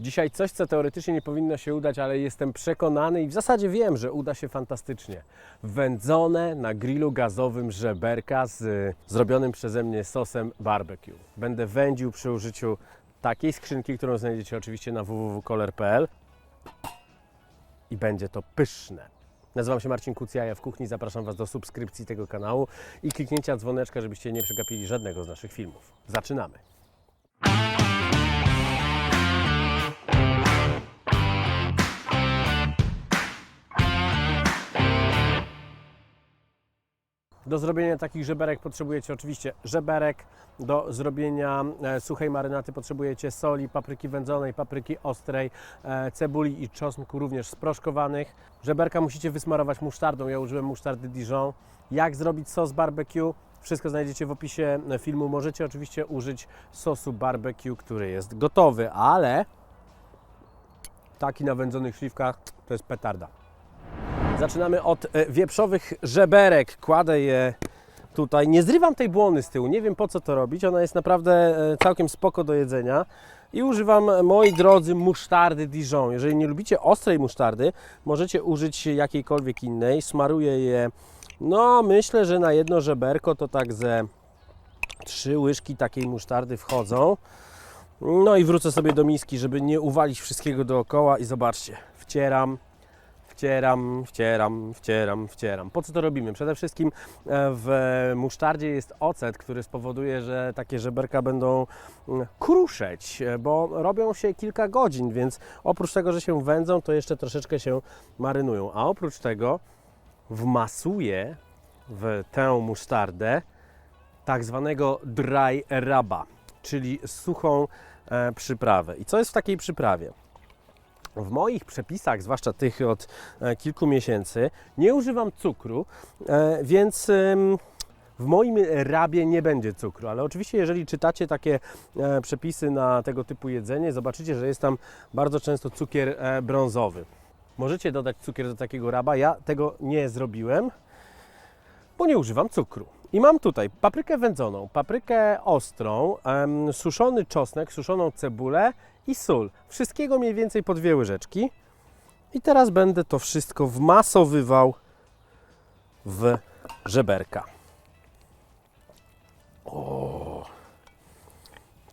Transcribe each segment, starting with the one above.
Dzisiaj coś, co teoretycznie nie powinno się udać, ale jestem przekonany i w zasadzie wiem, że uda się fantastycznie. Wędzone na grillu gazowym żeberka z y, zrobionym przeze mnie sosem barbecue. Będę wędził przy użyciu takiej skrzynki, którą znajdziecie oczywiście na www.color.pl i będzie to pyszne. Nazywam się Marcin Kucjaja w kuchni. Zapraszam Was do subskrypcji tego kanału i kliknięcia dzwoneczka, żebyście nie przegapili żadnego z naszych filmów. Zaczynamy. Do zrobienia takich żeberek potrzebujecie oczywiście żeberek. Do zrobienia e, suchej marynaty potrzebujecie soli, papryki wędzonej, papryki ostrej, e, cebuli i czosnku również sproszkowanych. Żeberka musicie wysmarować musztardą. Ja użyłem musztardy Dijon. Jak zrobić sos barbecue? Wszystko znajdziecie w opisie filmu. Możecie oczywiście użyć sosu barbecue, który jest gotowy, ale taki na wędzonych śliwkach to jest petarda. Zaczynamy od e, wieprzowych żeberek. Kładę je tutaj. Nie zrywam tej błony z tyłu. Nie wiem po co to robić. Ona jest naprawdę e, całkiem spoko do jedzenia. I używam, e, moi drodzy, musztardy Dijon. Jeżeli nie lubicie ostrej musztardy, możecie użyć jakiejkolwiek innej. Smaruję je, no myślę, że na jedno żeberko to tak ze trzy łyżki takiej musztardy wchodzą. No i wrócę sobie do miski, żeby nie uwalić wszystkiego dookoła i zobaczcie, wcieram, wcieram, wcieram, wcieram, wcieram. Po co to robimy? Przede wszystkim e, w musztardzie jest ocet, który spowoduje, że takie żeberka będą mm, kruszeć, e, bo robią się kilka godzin, więc oprócz tego, że się wędzą, to jeszcze troszeczkę się marynują. A oprócz tego wmasuję w tę musztardę tak zwanego dry raba, czyli suchą e, przyprawę. I co jest w takiej przyprawie? W moich przepisach, zwłaszcza tych od e, kilku miesięcy, nie używam cukru, e, więc w moim rabie nie będzie cukru. Ale oczywiście, jeżeli czytacie takie e, przepisy na tego typu jedzenie, zobaczycie, że jest tam bardzo często cukier brązowy. Możecie dodać cukier do takiego raba. Ja tego nie zrobiłem, bo nie używam cukru. I mam tutaj paprykę wędzoną, paprykę ostrą, em, suszony czosnek, suszoną cebulę i sól. Wszystkiego mniej więcej po dwie łyżeczki. I teraz będę to wszystko wmasowywał w żeberka. O,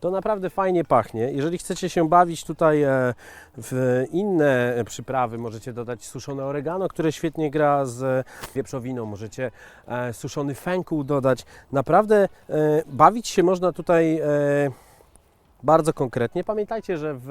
to naprawdę fajnie pachnie. Jeżeli chcecie się bawić tutaj e, w inne przyprawy, możecie dodać suszone oregano, które świetnie gra z wieprzowiną. Możecie e, suszony fenkuł dodać. Naprawdę e, bawić się można tutaj e, bardzo konkretnie. Pamiętajcie, że w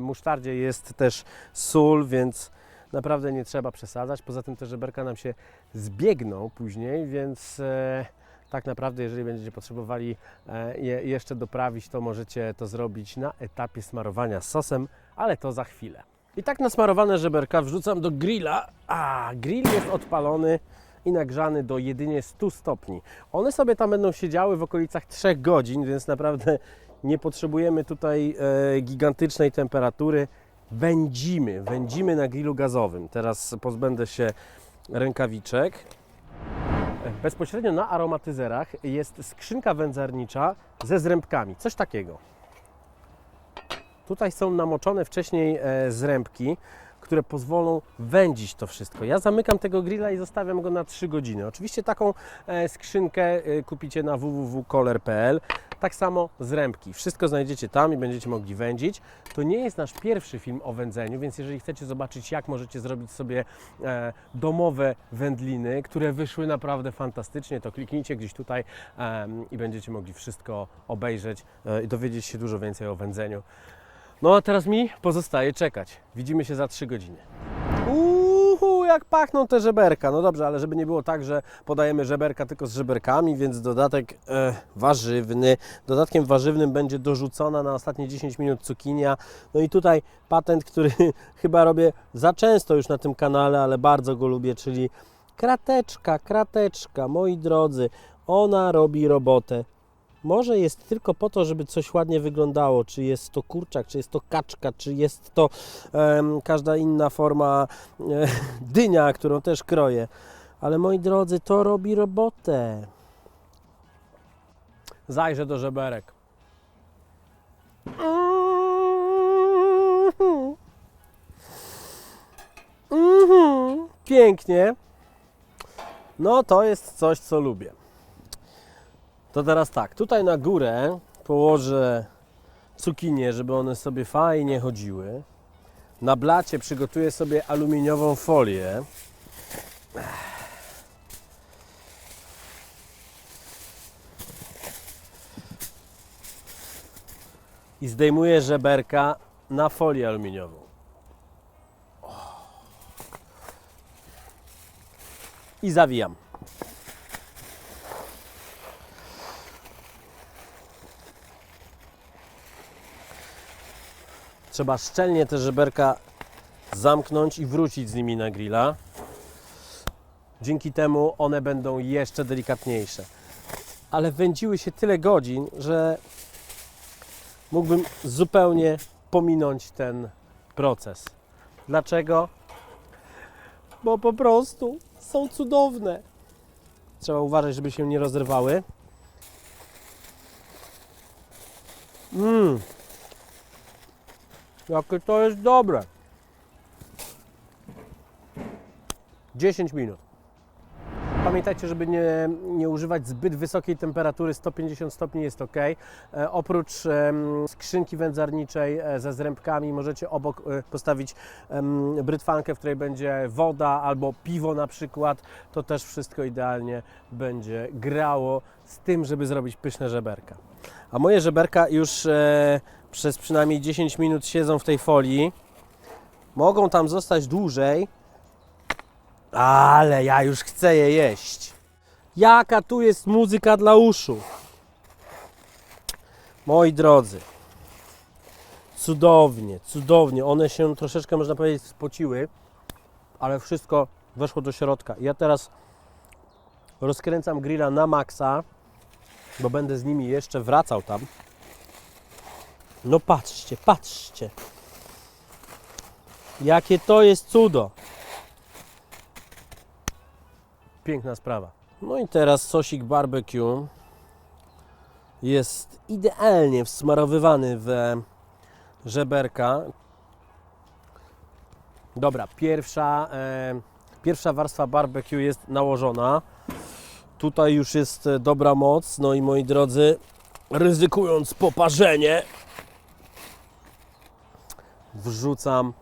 musztardzie jest też sól, więc naprawdę nie trzeba przesadzać. Poza tym te żeberka nam się zbiegną później, więc e, tak naprawdę, jeżeli będziecie potrzebowali e, je jeszcze doprawić, to możecie to zrobić na etapie smarowania sosem, ale to za chwilę. I tak nasmarowane żeberka wrzucam do grilla. A, grill jest odpalony i nagrzany do jedynie 100 stopni. One sobie tam będą siedziały w okolicach 3 godzin, więc naprawdę nie potrzebujemy tutaj e, gigantycznej temperatury. Wędzimy, wędzimy na grillu gazowym. Teraz pozbędę się rękawiczek. Bezpośrednio na aromatyzerach jest skrzynka wędzarnicza ze zrębkami, coś takiego. Tutaj są namoczone wcześniej e, zrębki, które pozwolą wędzić to wszystko. Ja zamykam tego grilla i zostawiam go na 3 godziny. Oczywiście taką e, skrzynkę e, kupicie na www.color.pl. Tak samo zrębki. Wszystko znajdziecie tam i będziecie mogli wędzić. To nie jest nasz pierwszy film o wędzeniu, więc jeżeli chcecie zobaczyć, jak możecie zrobić sobie e, domowe wędliny, które wyszły naprawdę fantastycznie, to kliknijcie gdzieś tutaj i będziecie mogli wszystko obejrzeć i dowiedzieć się dużo więcej o wędzeniu. No a teraz mi pozostaje czekać. Widzimy się za 3 godziny. Uhu, jak pachną te żeberka. No dobrze, ale żeby nie było tak, że podajemy żeberka tylko z żeberkami, więc dodatek e, warzywny. Dodatkiem warzywnym będzie dorzucona na ostatnie 10 minut cukinia. No i tutaj patent, który chyba robię za często już na tym kanale, ale bardzo go lubię, czyli krateczka, krateczka, moi drodzy. Ona robi robotę może jest tylko po to, żeby coś ładnie wyglądało, czy jest to kurczak, czy jest to kaczka, czy jest to każda inna forma um, dynia, którą też kroję. Ale moi drodzy, to robi robotę. Zajrzę do żeberek. Mhm. Mhm. Pięknie. No to jest coś, co lubię. To teraz tak, tutaj na górę położę cukinie, żeby one sobie fajnie chodziły. Na blacie przygotuję sobie aluminiową folię. I zdejmuję żeberka na folię aluminiową. I zawijam. Trzeba szczelnie te żeberka zamknąć i wrócić z nimi na grilla. Dzięki temu one będą jeszcze delikatniejsze. Ale wędziły się tyle godzin, że mógłbym zupełnie pominąć ten proces. Dlaczego? Bo po prostu są cudowne. Trzeba uważać, żeby się nie rozrywały. Mmm. Jakie to jest dobre. 10 minut. Pamiętajcie, żeby nie, nie używać zbyt wysokiej temperatury, 150 stopni jest ok. E, oprócz em, skrzynki wędzarniczej e, ze zrębkami możecie obok e, postawić em, brytwankę, w której będzie woda albo piwo na przykład. To też wszystko idealnie będzie grało z tym, żeby zrobić pyszne żeberka. A moje żeberka już e, przez przynajmniej 10 minut siedzą w tej folii. Mogą tam zostać dłużej, ale ja już chcę je jeść. Jaka tu jest muzyka dla uszu. Moi drodzy, cudownie, cudownie. One się troszeczkę, można powiedzieć, spociły, ale wszystko weszło do środka. Ja teraz rozkręcam grilla na maksa, bo będę z nimi jeszcze wracał tam. No patrzcie, patrzcie. Jakie to jest cudo. Piękna sprawa. No i teraz sosik barbecue jest idealnie wsmarowywany w żeberka. Dobra, pierwsza, e, pierwsza warstwa barbecue jest nałożona. Tutaj już jest dobra moc. No i moi drodzy, ryzykując poparzenie, wrzucam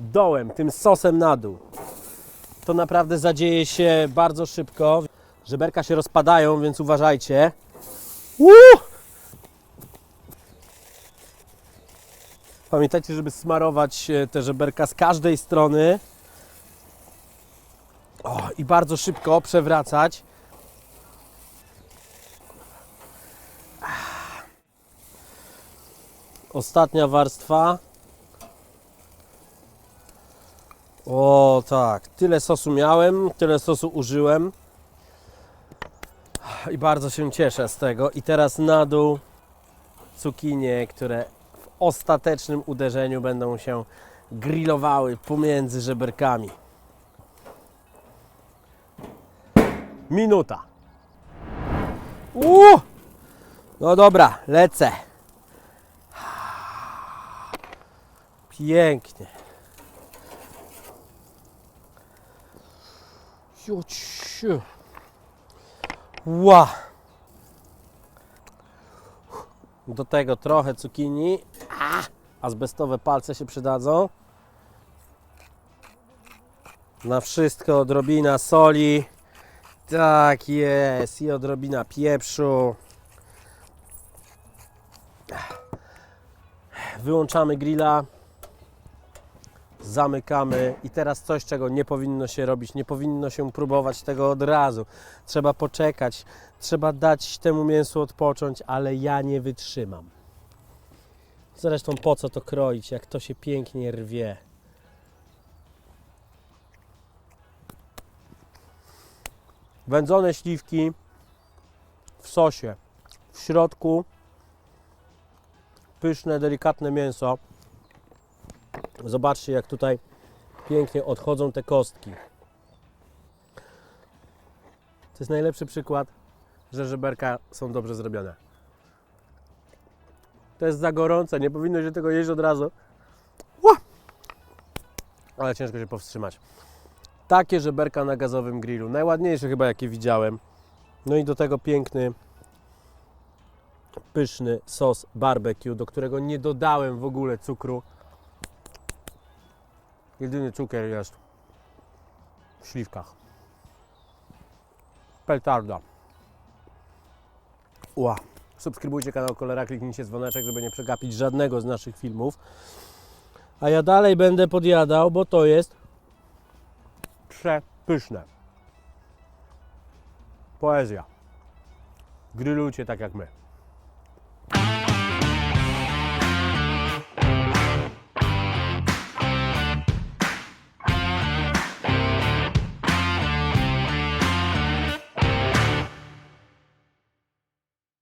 dołem, tym sosem na dół. To naprawdę zadzieje się bardzo szybko. Żeberka się rozpadają, więc uważajcie. Uuu! Pamiętajcie, żeby smarować e, te żeberka z każdej strony. O, I bardzo szybko przewracać. Ostatnia warstwa. O tak, tyle sosu miałem, tyle sosu użyłem. I bardzo się cieszę z tego. I teraz na dół cukinie, które w ostatecznym uderzeniu będą się grillowały pomiędzy żeberkami. Minuta. Uuu! No dobra, lecę. Pięknie. Jociu. Ła. Do tego trochę cukinii. A, azbestowe palce się przydadzą. Na wszystko odrobina soli. Tak jest. I odrobina pieprzu. Wyłączamy grilla zamykamy i teraz coś, czego nie powinno się robić, nie powinno się próbować tego od razu. Trzeba poczekać, trzeba dać temu mięsu odpocząć, ale ja nie wytrzymam. Zresztą po co to kroić, jak to się pięknie rwie. Wędzone śliwki w sosie. W środku pyszne, delikatne mięso. Zobaczcie, jak tutaj pięknie odchodzą te kostki. To jest najlepszy przykład, że żeberka są dobrze zrobione. To jest za gorące, nie powinno się tego jeść od razu. Ła! Ale ciężko się powstrzymać. Takie żeberka na gazowym grillu. Najładniejsze chyba jakie widziałem. No i do tego piękny, pyszny sos barbecue, do którego nie dodałem w ogóle cukru. Jedyny cukier jest w śliwkach. Peltarda. Ła. Subskrybujcie kanał Kolera, kliknijcie dzwoneczek, żeby nie przegapić żadnego z naszych filmów. A ja dalej będę podjadał, bo to jest przepyszne. Poezja. Grillujcie tak jak my.